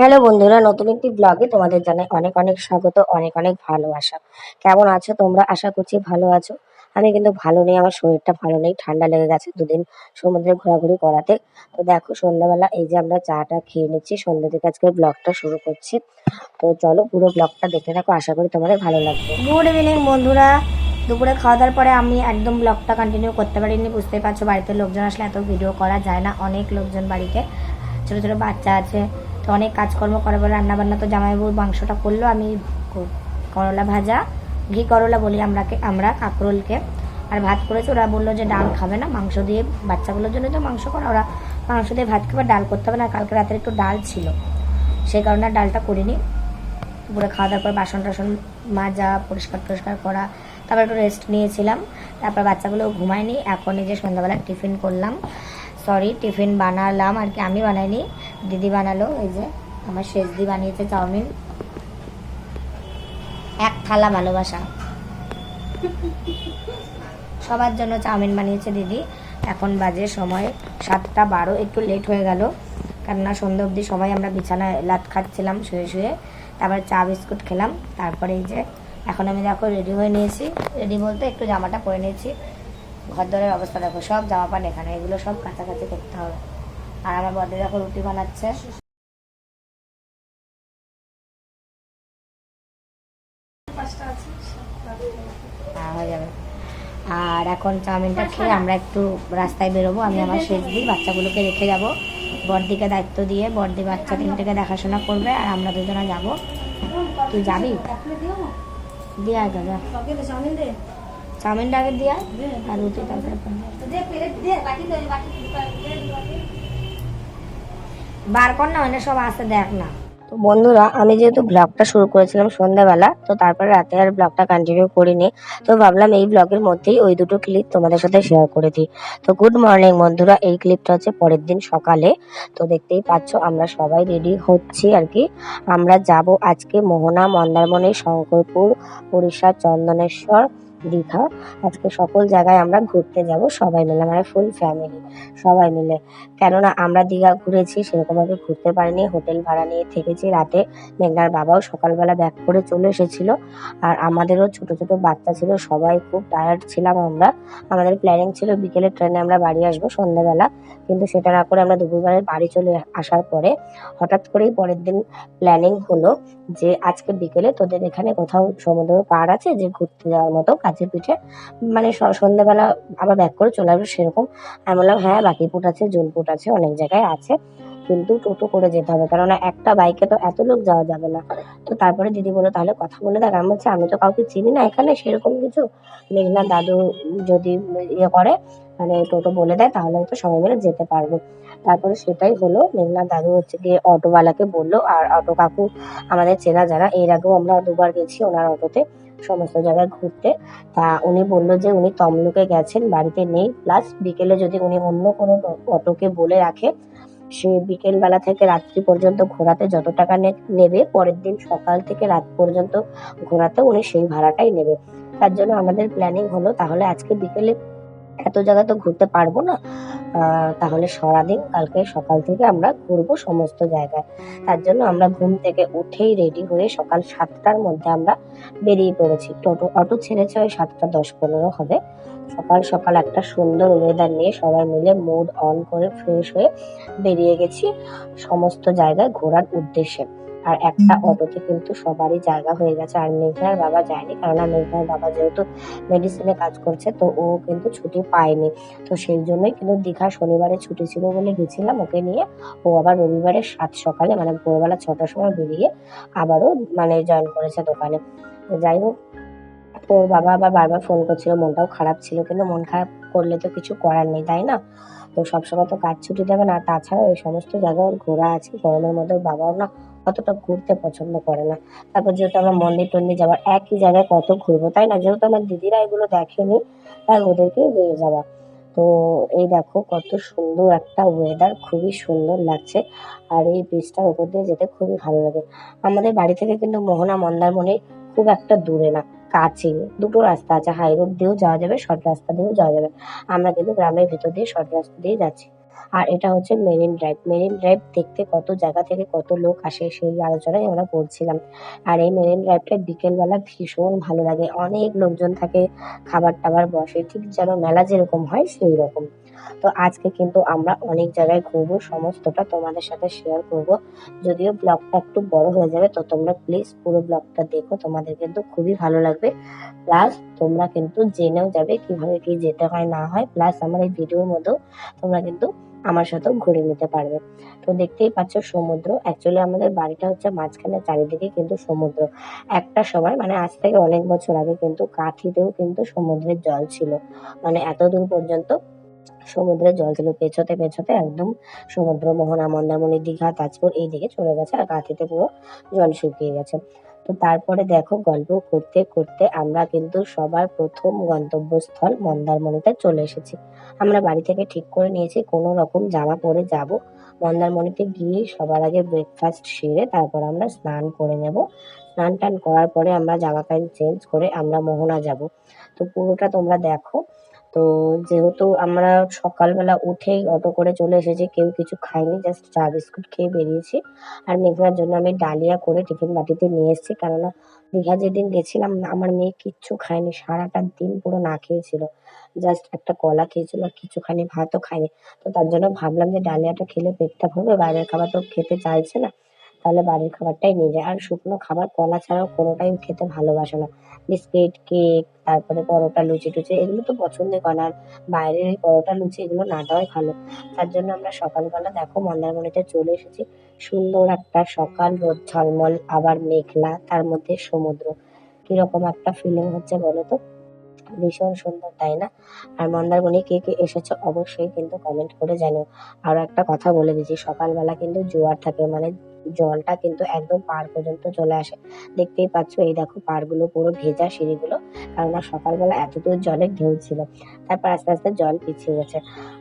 Hello বন্ধুরা, নতুন একটি ব্লগে তোমাদের জানাই অনেক অনেক স্বাগত, অনেক অনেক ভালোবাসা। কেমন আছো তোমরা? আশা করছি ভালো আছো। আমি কিন্তু ভালো নেই, আমার শরীরটা ভালো নেই, ঠান্ডা লেগে গেছে দুদিন সমুদ্রে ঘোরাঘুরি করাতে। তো দেখো সন্ধ্যাবেলা এই যে আমরা চাটা খেয়ে নিচ্ছি, সন্ধ্যা থেকে আজকে ব্লগটা শুরু করছি। তো চলো পুরো ব্লগটা দেখতে থাকো, আশা করি তোমাদের ভালো লাগবে। গুড ইভিনিং বন্ধুরা, দুপুরে খাওয়া দাওয়ার পরে আমি একদম ব্লগটা কন্টিনিউ করতে পারিনি, বুঝতেই পারছ বাড়িতে লোকজন আসলে এত ভিডিও করা যায় না, অনেক লোকজন বাড়িতে, ছোট ছোট বাচ্চা আছে। তো অনেক কাজকর্ম করে বলে রান্নাবান্না তো জামাইবাবুর মাংসটা করল, আমি করলা ভাজা, ঘি করলা বলি আমরাকে আমরা কাকরোলকে। আর ভাত করেছে, ওরা বলল যে ডাল খাবে না, মাংস দিয়ে, বাচ্চাগুলোর জন্য তো মাংস করা, ওরা মাংস দিয়ে ভাত খাবে, ডাল করতে হবে না, কালকে রাতের একটু ডাল ছিল। সেই কারণে ডালটা করিনি। পুরো খাওয়া দাওয়ার পর বাসন টাসন মাজা, পরিষ্কার টরিষ্কার করা, তারপর একটু রেস্ট নিয়েছিলাম। তারপর বাচ্চাগুলো ঘুমায়নি, এখন এই যে সন্ধ্যাবেলা টিফিন করলাম। সরি টিফিন বানালাম আর কি, আমি বানাইনি, দিদি বানালো, এই যে আমার শেষ শেষদি বানিয়েছে চাউমিন। এক থালা ভালোবাসা। সবার জন্য চাউমিন বানিয়েছে দিদি। এখন বাজে সময় সাতটা বারো, একটু লেট হয়ে গেল। কেননা সন্ধ্যা অবধি সবাই আমরা বিছানায় লাত খাচ্ছিলাম, শুয়ে শুয়ে। তারপর চা, বিস্কুট খেলাম। তারপরে এই যে, এখন আমি দেখো রেডি হয়ে নিয়েছি। রেডি বলতে একটু জামাটা পরে নিয়েছি। ঘর দরের অবস্থা দেখো সব জামা প্যান্ট এখানে এগুলো সব কাছাকাছি করতে হবে। আর আমার বদে দেখো রুটি বানাচ্ছে। হ্যাঁ, হয়ে যাবে। আর এখন চাউমিনটা খেয়ে আমরা একটু রাস্তায় বেরোবো আমি আমার শেষ দিই বাচ্চাগুলোকে রেখে যাব। বড়দিকে দায়িত্ব দিয়ে বড়দি বাচ্চা তিনটেকে দেখাশোনা করবে আর আমরা দুজনে যাব। তুই যাবি? দিয়ে আয় দাদা চাউমিনটা আগে দিয়ে আর রুটি তরকারি। বার কর না সব আছে, দেখ না। তো বন্ধুরা, আমি যেহেতু ব্লগটা শুরু করেছিলাম সন্ধ্যাবেলা, তো তারপরে রাতে আর ব্লগটা কন্টিনিউ করিনি, তো ভাবলাম এই ব্লগের মধ্যেই ওই দুটো ক্লিপ তোমাদের সাথে শেয়ার করে দিই। তো গুড মর্নিং বন্ধুরা, এই ক্লিপটা হচ্ছে পরের দিন সকালে। তো দেখতেই পাচ্ছ, আমরা সবাই রেডি হচ্ছি আর কি। আমরা যাব আজকে মোহনা, মন্দারমণি, শঙ্করপুর, উড়িষ্যা, চন্দনেশ্বর দীঘা আজকে সকল জায়গায় আমরা ঘুরতে যাব, সবাই মিলে মানে ফুল ফ্যামিলি সবাই মিলে। কেননা আমরা দীঘা ঘুরেছি, সেরকমভাবে ঘুরতে পারিনি। হোটেল ভাড়া নিয়ে থেকেছি রাতে। মেঘনার বাবাও সকালবেলা ব্যাক করে চলে এসেছিল। আর আমাদেরও ছোট ছোট বাচ্চা ছিল, সবাই খুব টায়ার্ড ছিলাম আমরা। আমাদের প্ল্যানিং ছিল বিকেলে ট্রেনে আমরা বাড়ি আসব সন্ধ্যাবেলা কিন্তু সেটা না করে আমরা দুপুরবেলায় বাড়ি চলে আসার পরে হঠাৎ করেই পরের দিন প্ল্যানিং হলো যে আজকে বিকেলে তোদের এখানে কোথাও সমুদ্র পাড় আছে যে ঘুরতে যাওয়ার মতো? কাছে পিঠে মানে সন্ধ্যাবেলা আবার ব্যাক করে চলে আসব সেরকম। আমি বললাম হ্যাঁ বাকিপুট আছে জুনপুট আছে, অনেক জায়গায় আছে। কিন্তু টোটো করে যেতে হবে। কেননা একটা বাইকে তো এত লোক যাওয়া যাবে না। তো তারপরে দিদি বলল, তাহলে কথা বলে দেখ। আমি বলছি, আমি তো কাউকে চিনি না এখানে, সেরকম কিছু? মেঘনা দাদু যদি ইয়ে করে মানে টোটো বলে দেয়, তাহলে হয়তো সবাই মিলে যেতে পারব। তারপরে সেটাই হলো, মেঘনা দাদু হচ্ছে গিয়ে অটোওয়ালাকে বলল, আর অটো কাকু আমাদের চেনা যারা, এর আগেও আমরা দুবার গেছি ওনার অটোতে। সমস্ত জায়গায় ঘুরতে। তা উনি বলল যে উনি তমলুকে গেছেন, বাড়িতে নেই। প্লাস বিকেলে যদি উনি অন্য কোনো অটোকে বলে রাখে, সে বিকেলবেলা থেকে রাত্রি পর্যন্ত ঘোরাতে যত টাকা নেবে, পরের দিন সকাল থেকে রাত পর্যন্ত ঘোরাতে উনি সেই ভাড়াটাই নেবে। তার জন্য আমাদের প্ল্যানিং হলো, তাহলে আজকে বিকেলে এত জায়গা তো ঘুরতে পারব না। তাহলে সারাদিন কালকে সকাল থেকে আমরা ঘুরবো সমস্ত জায়গায়। তার জন্য আমরা ঘুম থেকে উঠেই রেডি হয়ে সকাল সাতটার মধ্যে আমরা বেরিয়ে পড়েছি। টোটো, অটো ছেড়েছে ওই সাতটা দশ পনেরো হবে। সকাল সকাল একটা সুন্দর ওয়েদার নিয়ে সবাই মিলে মুড অন করে ফ্রেশ হয়ে বেরিয়ে গেছি সমস্ত জায়গায় ঘোরার উদ্দেশ্যে। আর একটা অটোতে কিন্তু সবারই জায়গা হয়ে গেছে। আর মেঘনার বাবা যায়নি কেননা মেঘনার বাবা যেহেতু মেডিসিনে কাজ করছে তো ও কিন্তু ছুটি পায়নি। তো সেই জন্যই কিন্তু দীঘা শনিবারে ছুটি ছিল বলে গেছিলাম ওকে নিয়ে। ও আবার রবিবারে সাত সকালে মানে ভোরবেলা ছটার সময় বেরিয়ে আবারও মানে জয়েন করেছে দোকানে। যাই হোক ওর বাবা আবার বারবার ফোন করছিল মনটাও খারাপ ছিল কিন্তু মন খারাপ করলে তো কিছু করার নেই তাই না? তো সবসময় তো কাজ ছুটি দেবে না। আর তাছাড়াও এই সমস্ত জায়গায় ওর ঘোরা আছে গরমের মধ্যে বাবাও না অতটা ঘুরতে পছন্দ করে না। তারপর যেহেতু আমরা মন্দির টন্দির যাওয়ার একই জায়গায় কত ঘুরবো, তাই না? যেহেতু আমার দিদিরা এগুলো দেখেনি, তাই ওদেরকেই নিয়ে যাওয়া তো এই দেখো কত সুন্দর একটা ওয়েদার খুবই সুন্দর লাগছে। আর এই ব্রিজটার উপর দিয়ে যেতে খুবই ভালো লাগে। আমাদের বাড়ি থেকে কিন্তু মোহনা মন্দারমণি খুব একটা দূরে না কাছে দুটো রাস্তা আছে হাই রোড দিয়েও যাওয়া যাবে শর্ট রাস্তা দিয়েও যাওয়া যাবে। আমরা কিন্তু গ্রামের ভিতর দিয়ে শর্ট রাস্তা দিয়ে যাচ্ছি। আর এটা হচ্ছে মেরিন ড্রাইভ মেরিন ড্রাইভ দেখতে কত জায়গা থেকে কত লোক আসে সেই আলোচনায় আমরা করছিলাম। আর এই মেরিন ড্রাইভটা বিকেলবেলা ভীষণ ভালো লাগে। অনেক লোকজন থাকে খাবার টাবার বসে। ঠিক যেন মেলা যেরকম হয় সেই রকম তো আজকে কিন্তু আমরা অনেক জায়গায় ঘুরবো, সমস্তটা তোমাদের সাথে শেয়ার করব। যদিও ব্লগটা একটু বড় হয়ে যাবে, তো তোমরা প্লিজ পুরো ব্লগটা দেখো, তোমাদের কিন্তু খুবই ভালো লাগবে। প্লাস তোমরা কিন্তু জেনেও যাবে কীভাবে কি যেতে হয়, না হয়। প্লাস আমার এই ভিডিওর মধ্যেও তোমরা কিন্তু আমার সাথেও ঘুরে নিতে পারবে। তো দেখতেই পাচ্ছ সমুদ্র। অ্যাকচুয়ালি আমাদের বাড়িটা হচ্ছে মাঝখানে, চারিদিকে কিন্তু সমুদ্র। একটা সময় মানে আজ থেকে অনেক বছর আগে কিন্তু কাঠিতেও কিন্তু সমুদ্রের জল ছিল। মানে এত দূর পর্যন্ত সমুদ্রের জল ছিল পেছোতে পেছোতে একদম সমুদ্র মোহনা মন্দারমণি দীঘা তাজপুর এই দিকে চলে গেছে আর কাঁথিতে পুরো জল শুকিয়ে গেছে। তো তারপরে দেখো গল্প করতে করতে আমরা কিন্তু সবার প্রথম গন্তব্যস্থল মন্দারমণিতে চলে এসেছি। আমরা বাড়ি থেকে ঠিক করে নিয়েছি কোনো রকম জামা পরে যাব। মন্দারমণিতে গিয়ে সবার আগে ব্রেকফাস্ট সেরে তারপর আমরা স্নান করে নেব। স্নান টান করার পরে আমরা জামা প্যান্ট চেঞ্জ করে আমরা মোহনা যাব। তো পুরোটা তোমরা দেখো। তো যেহেতু আমরা সকালবেলা উঠেই অটো করে চলে এসেছি, কেউ কিছু খাইনি জাস্ট চা বিস্কুট খেয়ে বেরিয়েছি। আর মেঘনার জন্য আমি ডালিয়া করে টিফিন বাটিতে নিয়ে এসেছি, কেননা দীঘা যেদিন গেছিলাম, আমার মেয়ে কিচ্ছু খায়নি, সারাটা দিন পুরো না খেয়েছিল। জাস্ট একটা কলা খেয়েছিল, আর কিছুখানি ভাতও খায়নি। তো তার জন্য ভাবলাম যে ডালিয়াটা খেলে পেটটা ভরবে, বাইরের খাবার তো খেতে চাইছে না। তাহলে বাড়ির খাবারটাই নিয়ে যায়। আর শুকনো খাবার কলা ছাড়াও কোনোটাই খেতে ভালোবাসে না। বিস্কিট, কেক, তারপরে পরোটা, লুচি টুচি, এগুলো তো পছন্দই করে আর বাইরের পরোটা, লুচি এগুলো না দেওয়াই ভালো। তার জন্য আমরা সকালবেলা দেখো মন্দারমণিতে চলে এসেছি। সুন্দর একটা সকাল, রোদ, ঝলমল, আবার মেঘলা, তার মধ্যে সমুদ্র। কীরকম একটা ফিলিং হচ্ছে বলো তো? ভীষণ সুন্দর, তাই না? আর মন্দারমণি কে কে এসেছে অবশ্যই কিন্তু কমেন্ট করে জানিও। আর একটা কথা বলে দিচ্ছি, সকালবেলা কিন্তু জোয়ার থাকে মানে জলটা কিন্তু একদম পার পর্যন্ত চলে আসে। দেখতেই পাচ্ছ, এই দেখো পাড়গুলো পুরো ভেজা সিঁড়িগুলো কেননা সকালবেলা এতদূর জলে ঢেউ ছিল। তারপর আস্তে আস্তে জল পিছিয়ে গেছে।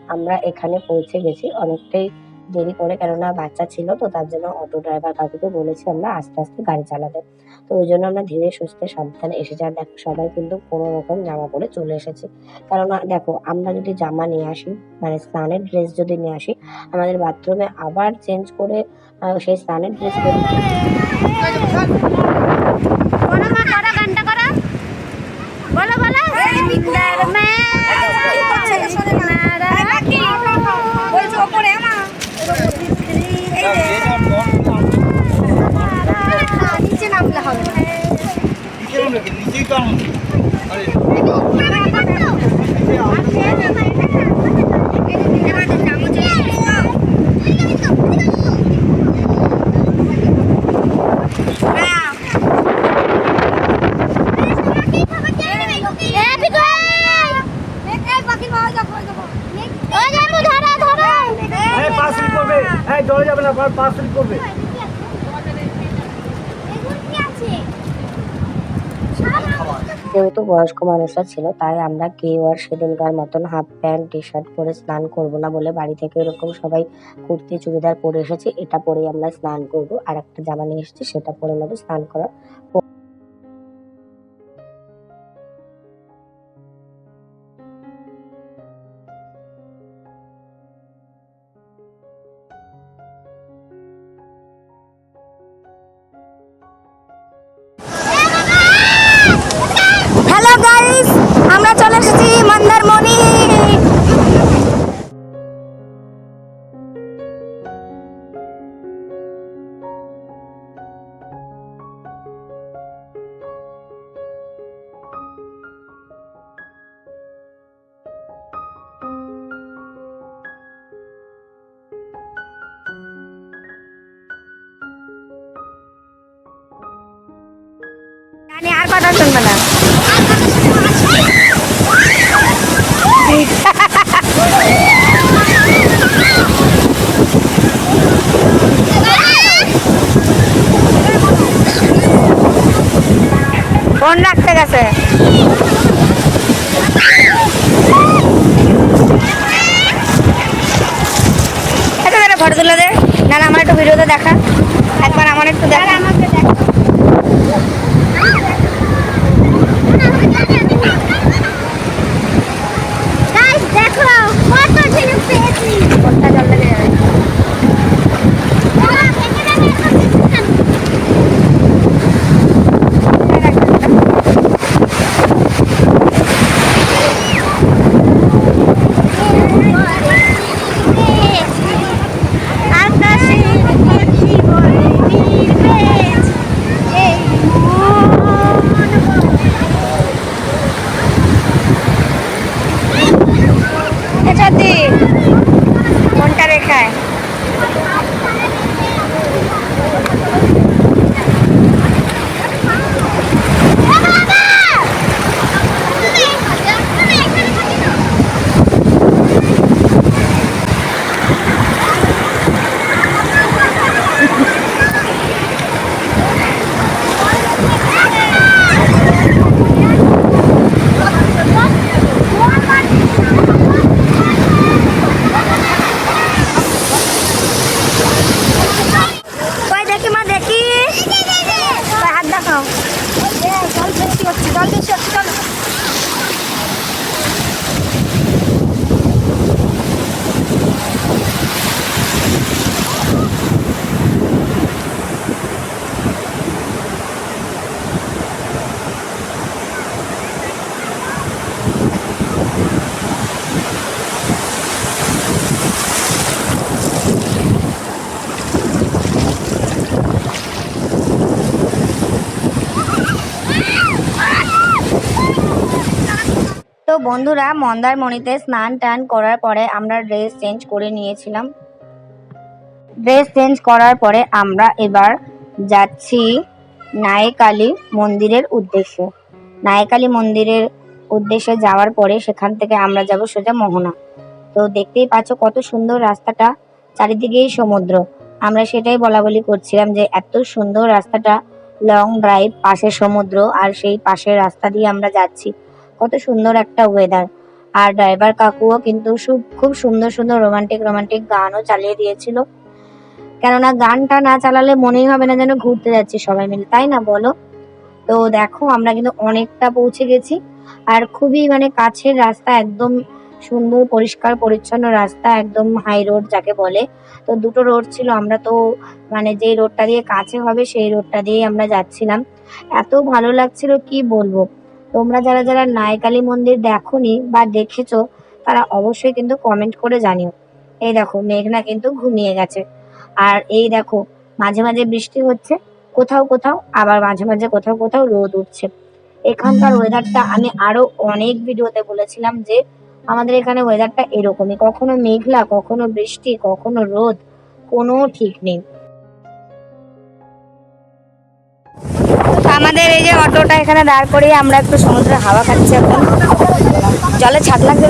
আমরা এখানে পৌঁছে গেছি, অনেকটাই দেরি করে কেননা বাচ্চা ছিল তো তার জন্য অটো ড্রাইভার কাকুকে বলেছি আমরা আস্তে আস্তে গাড়ি চালাতে তো ওই জন্য আমরা ধীরে সুস্থে সাবধানে এসেছি আর দেখো সবাই কিন্তু কোনো রকম জামা পরে চলে এসেছি কেননা দেখো আমরা যদি জামা নিয়ে আসি মানে স্নানের ড্রেস যদি নিয়ে আসি আমাদের বাথরুমে আবার চেঞ্জ করে সেই স্নানের ড্রেস পরে বলো বলো বলো বিন্দার বলছে ওপরে আমা নিচে নামলে হবে নিচেই তো আরে এই পাঁচ মিনিট করবে এই জলে যাবে না পাঁচ মিনিট করবে যেহেতু বয়স্ক মানুষরা ছিল, তাই আমরা কেউ আর সেদিনকার মতন হাফ প্যান্ট টি শার্ট পরে স্নান করব না বলে বাড়ি থেকে এরকম সবাই কুর্তি, চুড়িদার পরে এসেছি, এটা পরেই আমরা স্নান করব। আর একটা জামা নিয়ে এসেছি, সেটা পরে নেব, স্নান করার আর কথা শুনবে না। ফোন রাখতে গেছে। ফটো তুলে দে। না আমার একটু ভিডিওতে দেখা। একবার আমার একটু দেখা। Let's go! তো বন্ধুরা, মন্দারমণিতে স্নান টান করার পরে আমরা ড্রেস চেঞ্জ করে নিয়েছিলাম। ড্রেস চেঞ্জ করার পরে আমরা এবার যাচ্ছি নায়কালী মন্দিরের উদ্দেশ্যে। নায়কালী মন্দিরের উদ্দেশ্যে যাওয়ার পরে সেখান থেকে আমরা যাব সোজা মোহনা। তো দেখতেই পাচ্ছ কত সুন্দর রাস্তাটা, চারিদিকেই সমুদ্র। আমরা সেটাই বলা বলি করছিলাম যে এত সুন্দর রাস্তাটা লং ড্রাইভ পাশে সমুদ্র আর সেই পাশের রাস্তা দিয়ে আমরা যাচ্ছি। কত সুন্দর একটা ওয়েদার আর ড্রাইভার কাকুও কিন্তু খুব সুন্দর সুন্দর রোমান্টিক রোমান্টিক গানও চালিয়ে দিয়েছিল। কেননা গানটা না চালালে মনেই হবে না যেন ঘুরতে যাচ্ছি সবাই মিলে, তাই না বলো? তো দেখো, আমরা কিন্তু অনেকটা পৌঁছে গেছি। আর খুবই মানে কাছের রাস্তা, একদম সুন্দর, পরিষ্কার, পরিচ্ছন্ন রাস্তা, একদম হাই রোড যাকে বলে। তো দুটো রোড ছিল, আমরা তো মানে যেই রোডটা দিয়ে কাছে হবে, সেই রোডটা দিয়েই আমরা যাচ্ছিলাম। এত ভালো লাগছিল, কি বলব? তোমরা যারা যারা নায়কালী মন্দির দেখোনি বা দেখেছ, তারা অবশ্যই কিন্তু কমেন্ট করে জানিও। এই দেখো, মেঘনা কিন্তু ঘুমিয়ে গেছে। আর এই দেখো, মাঝে মাঝে বৃষ্টি হচ্ছে, কোথাও কোথাও, আবার মাঝে মাঝে কোথাও কোথাও রোদ উঠছে। এখানকার ওয়েদারটা আমি আরও অনেক ভিডিওতে বলেছিলাম যে, আমাদের এখানে ওয়েদারটা এরকমই। কখনো মেঘলা, কখনো বৃষ্টি, কখনো রোদ, কোনো ঠিক নেই। আমাদের এই যে অটোটা এখানে দাঁড় করিয়ে আমরা একটু সমুদ্রে হাওয়া খাচ্ছি এখন। জলে ছাদ লাগবে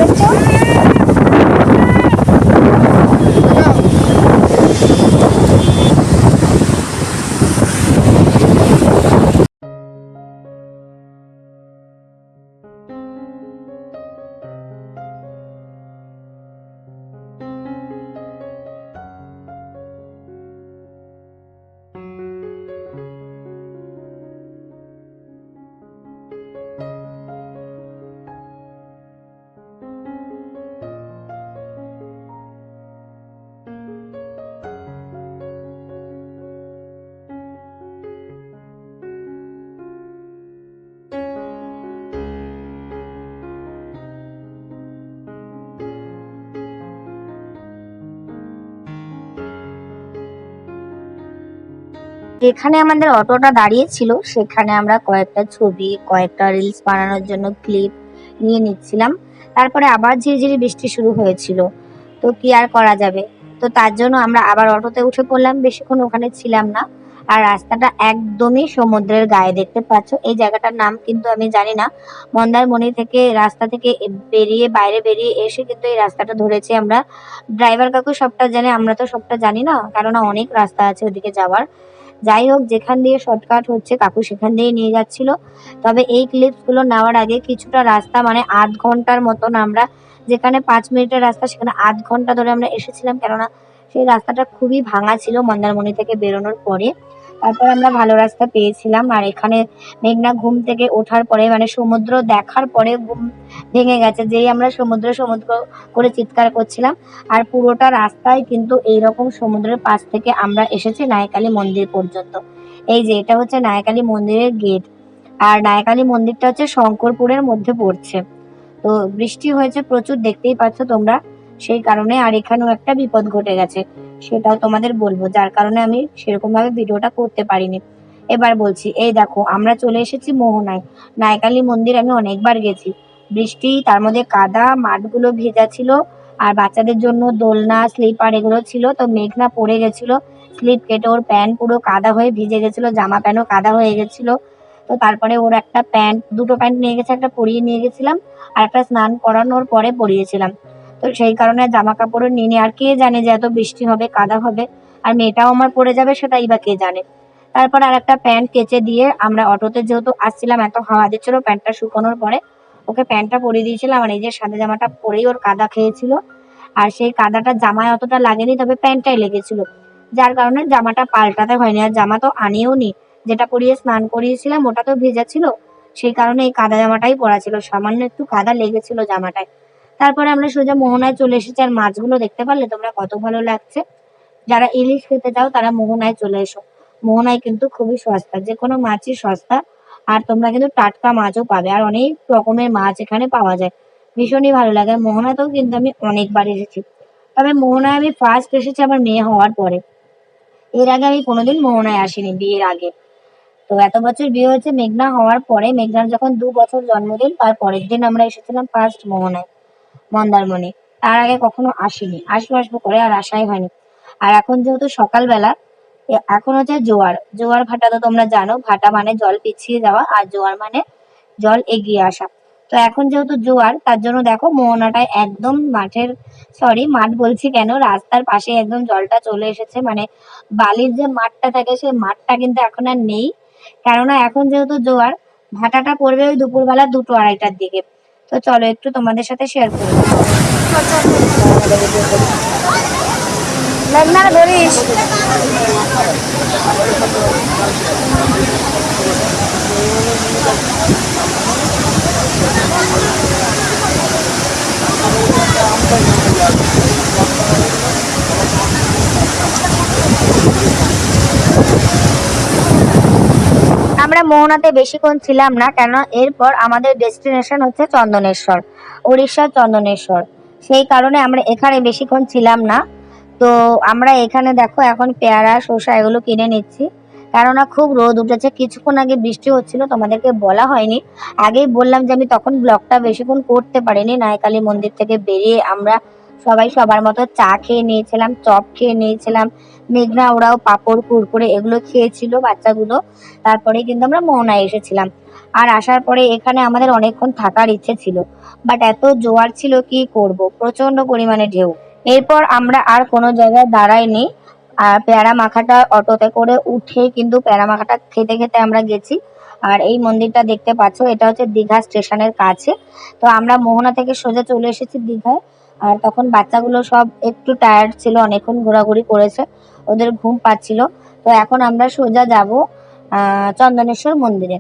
যেখানে আমাদের অটোটা দাঁড়িয়ে ছিল সেখানে আমরা কয়েকটা ছবি, কয়েকটা রিলস বানানোর জন্য ক্লিপ নিয়ে নিচ্ছিলাম। তারপরে আবার ঝিরিঝিরি বৃষ্টি শুরু হয়েছিল। তো কি আর করা যাবে? তো তার জন্য আমরা আবার অটোতে উঠে পড়লাম। বেশিক্ষণ ওখানে ছিলাম না। আর রাস্তাটা একদমই সমুদ্রের গায়ে, দেখতে পাচ্ছ? এই জায়গাটার নাম কিন্তু আমি জানি না। মন্দারমণি থেকে রাস্তা থেকে বেরিয়ে, বাইরে বেরিয়ে এসে কিন্তু এই রাস্তাটা ধরেছি আমরা। ড্রাইভার কাকু সবটা জানে, আমরা তো সবটা জানি না। কারণ অনেক রাস্তা আছে ওদিকে যাওয়ার। যাই হোক, যেখান দিয়ে শর্টকাট হচ্ছে, কাকু সেখান দিয়ে নিয়ে যাচ্ছিল। তবে এই ক্লিপসগুলো নেওয়ার আগে কিছুটা রাস্তা মানে আধ ঘণ্টার মতন আমরা যেখানে পাঁচ মিনিটের রাস্তা, সেখানে আধ ঘণ্টা ধরে আমরা এসেছিলাম। কেননা সেই রাস্তাটা খুবই ভাঙা ছিল মন্দারমণি থেকে বেরোনোর পরে। তারপর আমরা ভালো রাস্তা পেয়েছিলাম। আর এখানে মেঘনা ঘুম থেকে ওঠার পরে মানে সমুদ্র দেখার পরে ঘুম ভেঙে গেছে, যেই আমরা সমুদ্র সমুদ্র করে চিৎকার করছিলাম। আর পুরোটা রাস্তায় কিন্তু এইরকম সমুদ্রের পাশ থেকে আমরা এসেছি নায়কালী মন্দির পর্যন্ত। এই যে, এটা হচ্ছে নায়কালী মন্দিরের গেট। আর নায়কালী মন্দিরটা হচ্ছে শঙ্করপুরের মধ্যে পড়ছে। তো বৃষ্টি হয়েছে প্রচুর, দেখতেই পাচ্ছ তোমরা। সেই কারণে আর এখানেও একটা বিপদ ঘটে গেছে, সেটাও তোমাদের বলব, যার কারণে আমি সেরকম ভাবে ভিডিওটা করতে পারিনি। এবার বলছি, এই দেখো, আমরা চলে এসেছি মোহনায়। নায়কালী মন্দির আমি অনেকবার গেছি। বৃষ্টি, তার মধ্যে কাদা, মাঠগুলো ভেজা ছিল, আর বাচ্চাদের জন্য দোলনা, স্লিপার এগুলো ছিল, তো মেঘনা পড়ে গেছিল। স্লিপ কেটে ওর প্যান্ট পুরো কাদা হয়ে ভিজে গেছিল, জামা প্যান্টও কাদা হয়ে গেছিল। তো তারপরে ওর একটা প্যান্ট, দুটো প্যান্ট নিয়ে গেছে, একটা পরিয়ে নিয়ে গেছিলাম, আর একটা স্নান করানোর পরে পরিয়েছিলাম। তো সেই কারণে জামা কাপড়ও নিয়ে আর কে জানে যে এত বৃষ্টি হবে, কাদা হবে, আর মেয়েটাও আমার পড়ে যাবে সেটাই বা কে জানে। তারপর আর একটা প্যান্ট কেচে দিয়ে আমরা অটোতে যেহেতু আসছিলাম, এত হাওয়া দিচ্ছিল প্যান্টটা শুকানোর পরে, ওকে প্যান্টটা পরিয়ে দিয়েছিলাম আর এই যে সাদা জামাটা পরেই ওর কাদা খেয়েছিল। আর সেই কাদাটা জামায় অতটা লাগেনি, তবে প্যান্টটাই লেগেছিল। যার কারণে জামাটা পাল্টাতে হয়নি, আর জামা তো আনিও নি যেটা পরিয়ে স্নান করিয়েছিলাম, ওটা তো ভেজা ছিল। সেই কারণে এই কাদা জামাটাই পরা ছিল। সামান্য একটু কাদা লেগেছিল জামাটায়। তারপরে আমরা সোজা মোহনায় চলে এসেছি। আর মাছগুলো দেখতে পারলে তোমরা কত ভালো লাগছে। যারা ইলিশ খেতে চাও, তারা মোহনায় চলে এসো। মোহনায় কিন্তু খুবই সস্তা যে কোনো মাছই সস্তা। আর তোমরা কিন্তু টাটকা মাছও পাবে। আর অনেক রকমের মাছ এখানে পাওয়া যায়। ভীষণই ভালো লাগে। মোহনাতেও কিন্তু আমি অনেকবার এসেছি। তবে মোহনায় আমি ফার্স্ট এসেছি আমার মেয়ে হওয়ার পরে। এর আগে আমি কোনোদিন মোহনায় আসিনি, বিয়ের আগে। তো এত বছর বিয়ে হয়েছে, মেঘনা হওয়ার পরে, মেঘনার যখন দু বছর জন্মদিন, তার পরের দিন আমরা এসেছিলাম ফার্স্ট মোহনায়। মন্দারমণি। তার আগে কখনো আসিনি। আসব আসব করে আর আসাই হয়নি। আর এখন যেহেতু সকালবেলা এখন হচ্ছে জোয়ার। জোয়ার ভাটা তো তোমরা জানো। ভাটা মানে জল পিছিয়ে যাওয়া আর জোয়ার মানে জল এগিয়ে আসা। তো এখন যেহেতু জোয়ার, তার জন্য দেখো মোহনাটায় একদম মাঠের সরি মাঠ বলছি কেন? রাস্তার পাশে একদম জলটা চলে এসেছে। মানে বালির যে মাঠটা থাকে, সেই মাঠটা কিন্তু এখন আর নেই। কেননা এখন যেহেতু জোয়ার, ভাটাটা পড়বে ওই দুপুরবেলা দুটো আড়াইটার দিকে। তো চলো একটু তোমাদের সাথে শেয়ার করি। না ধরিস। মোহনাতে বেশিক্ষণ ছিলাম না, কেন? এরপর আমাদের ডেস্টিনেশন হচ্ছে চন্দনেশ্বর উড়িষ্যার চন্দনেশ্বর। সেই কারণে আমরা এখানে বেশিক্ষণ ছিলাম না। তো আমরা এখানে দেখো, এখন পেয়ারা, শসা এগুলো কিনে নিচ্ছি। কেননা খুব রোদ উঠেছে, কিছুক্ষণ আগে বৃষ্টি হচ্ছিল, তোমাদেরকে বলা হয়নি। আগেই বললাম যে আমি তখন ব্লগটা বেশিক্ষণ করতে পারিনি নায়কালী মন্দির থেকে বেরিয়ে আমরা সবাই সবার মতো চা খেয়ে নিয়েছিলাম, চপ খেয়ে নিয়েছিলাম। মেঘনা ওরাও পাঁপড় কুরকুরে এগুলো খেয়েছিল বাচ্চাগুলো। তারপরে কিন্তু আমরা মোহনায় এসেছিলাম। আর আসার পরে এখানে আমাদের অনেকক্ষণ থাকার ইচ্ছে ছিল। বাট এত জোয়ার ছিল কি করব? প্রচণ্ড পরিমাণে ঢেউ। এরপর আমরা আর কোনো জায়গায় দাঁড়াইনি। আর পেয়ারা মাখাটা অটোতে করে উঠে কিন্তু পেয়ারা মাখাটা খেতে খেতে আমরা গেছি। আর এই মন্দিরটা দেখতে পাচ্ছ, এটা হচ্ছে দীঘা স্টেশনের কাছে। তো আমরা মোহনা থেকে সোজা চলে এসেছি দীঘায়। আর তখন বাচ্চাগুলো সব একটু টায়ার্ড ছিল, অনেকক্ষণ ঘোরাঘুরি করেছে, ওদের ঘুম পাচ্ছিল। তো এখন আমরা সোজা যাব চন্দনেশ্বর মন্দিরে।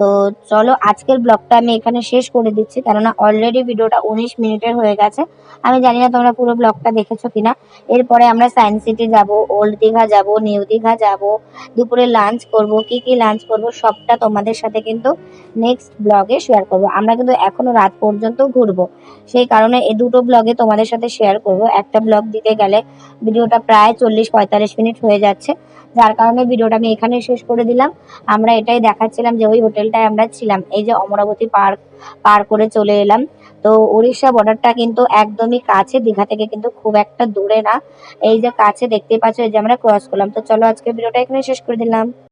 তো চলো আজকের ব্লগটা আমি এখানে শেষ করে দিচ্ছি, কেননা অলরেডি ভিডিওটা উনিশ মিনিটের হয়ে গেছে। আমি জানি না তোমরা পুরো ব্লগটা দেখেছ কিনা। এরপরে আমরা সায়েন্স সিটি যাব, ওল্ড দীঘা যাব, নিউ দীঘা যাব, দুপুরে লাঞ্চ করব, কি কি লাঞ্চ করব, সবটা তোমাদের সাথে কিন্তু নেক্সট ব্লগে শেয়ার করব। আমরা কিন্তু এখনও রাত পর্যন্ত ঘুরবো। সেই কারণে এই দুটো ব্লগে তোমাদের সাথে শেয়ার করব। একটা ব্লগ দিতে গেলে ভিডিওটা প্রায় চল্লিশ পঁয়তাল্লিশ মিনিট হয়ে যাচ্ছে। যার কারণে ভিডিওটা আমি এখানে শেষ করে দিলাম। আমরা এটাই দেখাচ্ছিলাম যে ওই হোটেলটায় আমরা ছিলাম। এই যে অমরাবতী পার্ক, পার করে চলে এলাম। তো উড়িষ্যা বর্ডারটা কিন্তু একদমই কাছে, দীঘা থেকে কিন্তু খুব একটা দূরে না। এই যে কাছে দেখতে পাচ্ছ, এই যে আমরা ক্রস করলাম। তো চলো আজকে ভিডিওটা এখানে শেষ করে দিলাম।